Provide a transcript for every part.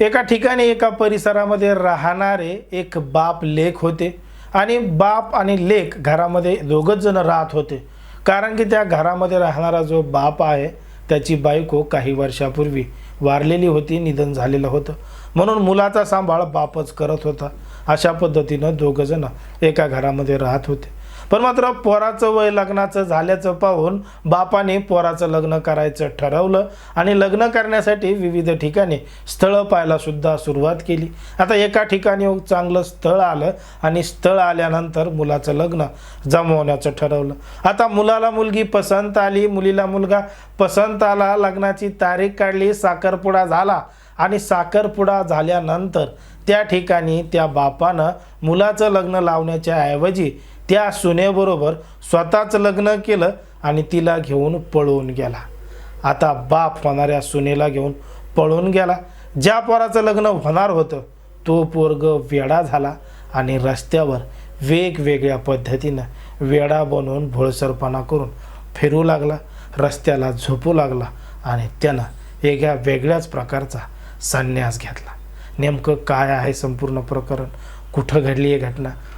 एका ठिकाणी एका परिसरामध्ये राहणारे एक बाप लेख होते आणि बाप आणि लेख घरामध्ये दोघंच जण राहत होते. कारण की त्या घरामध्ये राहणारा जो बाप आहे त्याची बायको काही वर्षापूर्वी वारलेली होती निधन झालेलं होतं. म्हणून मुलाचा सांभाळ बापच करत होता. अशा पद्धतीनं दोघंजणं एका घरामध्ये राहत होते. पण मात्र पोराचं वय लग्नाचं झाल्याचं पाहून बापाने पोराचं लग्न करायचं ठरवलं आणि लग्न करण्यासाठी विविध ठिकाणी स्थळं पाहायला सुद्धा सुरुवात केली. आता एका ठिकाणी चांगलं स्थळ आलं आणि स्थळ आल्यानंतर मुलाचं लग्न जमवण्याचं ठरवलं. आता मुलाला मुलगी पसंत आली मुलीला मुलगा पसंत आला लग्नाची तारीख काढली साखरपुडा झाला आणि साखरपुडा झाल्यानंतर त्या ठिकाणी त्या बापानं मुलाचं लग्न लावण्याच्या ऐवजी त्या सुनेबरोबर स्वतःच लग्न केलं आणि तिला घेऊन पळून गेला. आता बाप होणाऱ्या सुनेला घेऊन पळून गेला. ज्या पोराचं लग्न होणार होतं तो पोरग वेडा झाला आणि रस्त्यावर वेगवेगळ्या पद्धतीनं वेडा बनवून भोळसरपणा करून फिरू लागला रस्त्याला झोपू लागला आणि त्यानं एका वेगळ्याच प्रकारचा संन्यास घेतला. नेमकं काय आहे संपूर्ण प्रकरण? कुठं घडली आहे घटना?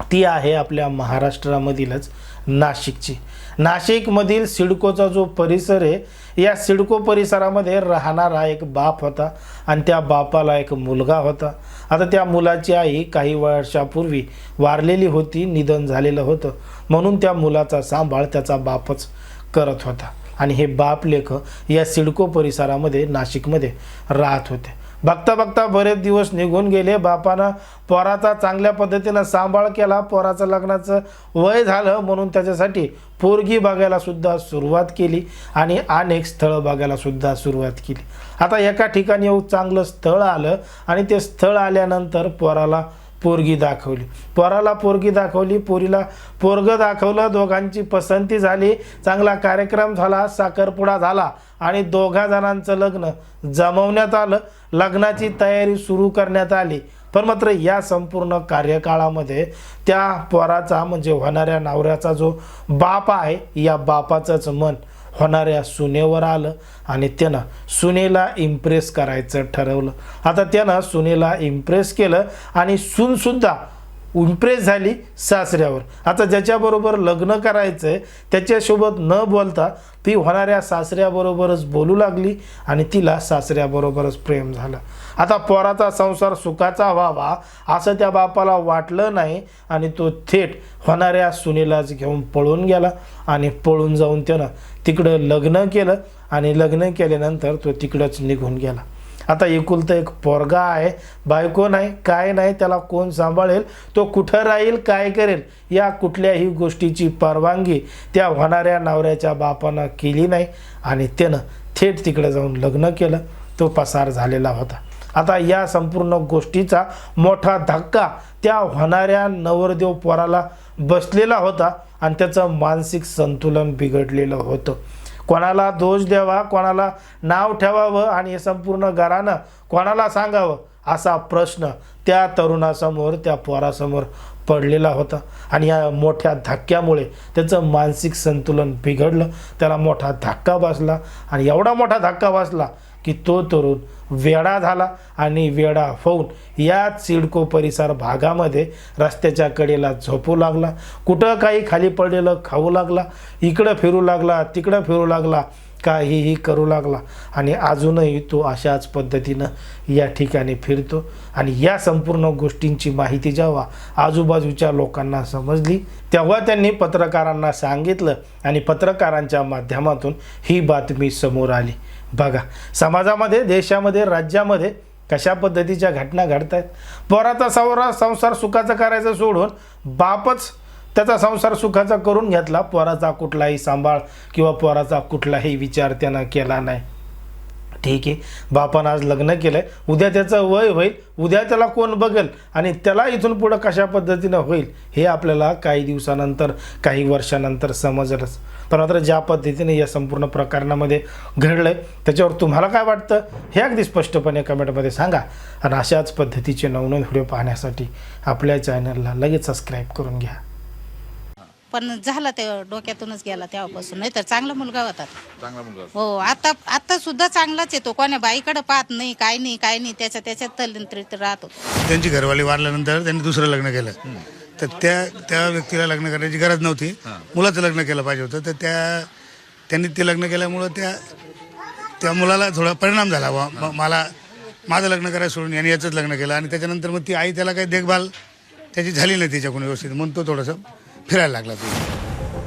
ती आहे आपल्या महाराष्ट्रामधीलच नाशिकची. नाशिकमधील सिडकोचा जो परिसर आहे या सिडको परिसरामध्ये राहणारा एक बाप होता आणि त्या बापाला एक मुलगा होता. आता त्या मुलाची आई काही वर्षापूर्वी वारलेली होती निधन झालेलं होतं. म्हणून त्या मुलाचा सांभाळ त्याचा बापच करत होता. आणि हे बाप लेख या सिडको परिसरामध्ये नाशिकमध्ये राहत होते. बघता बघता बरेच दिवस निघून गेले. बापानं पोराचा चांगल्या पद्धतीनं सांभाळ केला. पोराचं लग्नाचं वय झालं म्हणून त्याच्यासाठी पोरगी बघायला सुद्धा सुरुवात केली आणि अनेक स्थळं बघायला सुद्धा सुरुवात केली. आता एका ठिकाणी येऊ चांगलं स्थळ आलं आणि ते स्थळ आल्यानंतर पोराला पोरगी दाखवली. पोराला पोरगी दाखवली पोरीला पोरगं दाखवलं दोघांची पसंती झाली चांगला कार्यक्रम झाला साखरपुडा झाला आणि दोघा जणांचं लग्न जमवण्यात आलं. लग्नाची तयारी सुरू करण्यात आली. पण मात्र या संपूर्ण कार्यकाळामध्ये त्या पोराचा म्हणजे होणाऱ्या नवऱ्याचा जो बाप आहे या बापाचंच मन होणाऱ्या सुनेवर आलं आणि त्यानं सुनेला इम्प्रेस करायचं ठरवलं. आता त्यानं सुनेला इम्प्रेस केलं आणि सूनसुद्धा इम्प्रेस झाली सासऱ्यावर. आता ज्याच्याबरोबर लग्न करायचं आहे त्याच्यासोबत न बोलता ती होणाऱ्या सासऱ्याबरोबरच बोलू लागली आणि तिला सासऱ्याबरोबरच प्रेम झालं. आता पोराचा संसार सुखाचा व्हावा असं त्या बापाला वाटलं नाही आणि तो थेट होणाऱ्या सुनेलाच घेऊन पळून गेला आणि पळून जाऊन त्यानं तिकडं लग्न केलं आणि लग्न केल्यानंतर तो तिकडंच निघून गेला. आता एकुलतं एक पोरगा आहे बायको नाही काय नाही त्याला कोण सांभाळेल तो कुठं राहील काय करेल या कुठल्याही गोष्टीची परवानगी त्या होणाऱ्या नवऱ्याच्या बापानं केली नाही आणि त्यानं थेट तिकडे जाऊन लग्न केलं तो पसार झालेला होता. आता या संपूर्ण गोष्टीचा मोठा धक्का त्या होणाऱ्या नवरदेव पोराला बसलेला होता आणि त्याचं मानसिक संतुलन बिघडलेलं होतं. कोणाला दोष द्यावा कोणाला नाव ठेवावं आणि हे संपूर्ण घरानं कोणाला सांगावं असा प्रश्न त्या तरुणासमोर त्या पोरासमोर पडलेला होता. आणि या मोठ्या धक्क्यामुळे त्याचं मानसिक संतुलन बिघडलं. त्याला मोठा धक्का बसला आणि एवढा मोठा धक्का बसला की तो तरुण वेडा झाला आणि वेडा होऊन या सिडको परिसर भागामध्ये रस्त्याच्या कडेला झोपू लागला. कुठं काही खाली पडलेलं खाऊ लागला. इकडं फिरू लागला तिकडं फिरू लागला. काहीही करू लागला आणि अजूनही तो अशाच पद्धतीनं या ठिकाणी फिरतो. आणि या संपूर्ण गोष्टींची माहिती जेव्हा आजूबाजूच्या लोकांना समजली तेव्हा त्यांनी पत्रकारांना सांगितलं आणि पत्रकारांच्या माध्यमातून ही बातमी समोर आली. बघा समाजामध्ये देशामध्ये राज्यामध्ये कशा पद्धतीच्या घटना घडत आहेत पोराचा सवरा संसार सुखाचा करायचं सोडून बापच त्याचा संसार सुखाचा करून घेतला. पोराचा कुठलाही सांभाळ किंवा पोराचा कुठलाही विचार त्यानं केला नाही. ठीक आहे. बापानं आज लग्न केलं आहे उद्या त्याचं वय होईल. उद्या त्याला कोण बघेल? आणि त्याला इथून पुढं कशा पद्धतीनं होईल? हे आपल्याला काही दिवसानंतर काही वर्षानंतर समजलंच. पण मात्र ज्या पद्धतीने या संपूर्ण प्रकरणामध्ये घडलं आहे त्याच्यावर तुम्हाला काय वाटतं? हे अगदी स्पष्टपणे कमेंटमध्ये सांगा. आणि अशाच पद्धतीचे नवनवीन व्हिडिओ पाहण्यासाठी आपल्या चॅनलला लगेच सबस्क्राईब करून घ्या. पण झालं ते डोक्यातूनच गेला तेव्हापासून. नाही तर चांगला मुलगा होता. चांगला मुलगा हो आता आता सुद्धा चांगलाच येतो कोण्या बाईकडे पाहत नाही काय नाही काय नाही. त्याच्या त्याच्यात तल्लीन राहतो. त्यांची घरवाली वारल्यानंतर त्यांनी दुसरं लग्न केलं. तर त्या त्या व्यक्तीला लग्न करण्याची गरज नव्हती. मुलाचं लग्न केलं पाहिजे होतं. तर त्या त्यांनी ते लग्न केल्यामुळं त्या त्या मुलाला थोडा परिणाम झाला. म- मला माझं लग्न करायला सोडून यांनी याचंच लग्न केलं. आणि त्याच्यानंतर मग ती आई त्याला काही देखभाल त्याची झाली नाही तिच्याकडून व्यवस्थित. म्हणून तो थोडंसं. फिरायला लागला तो.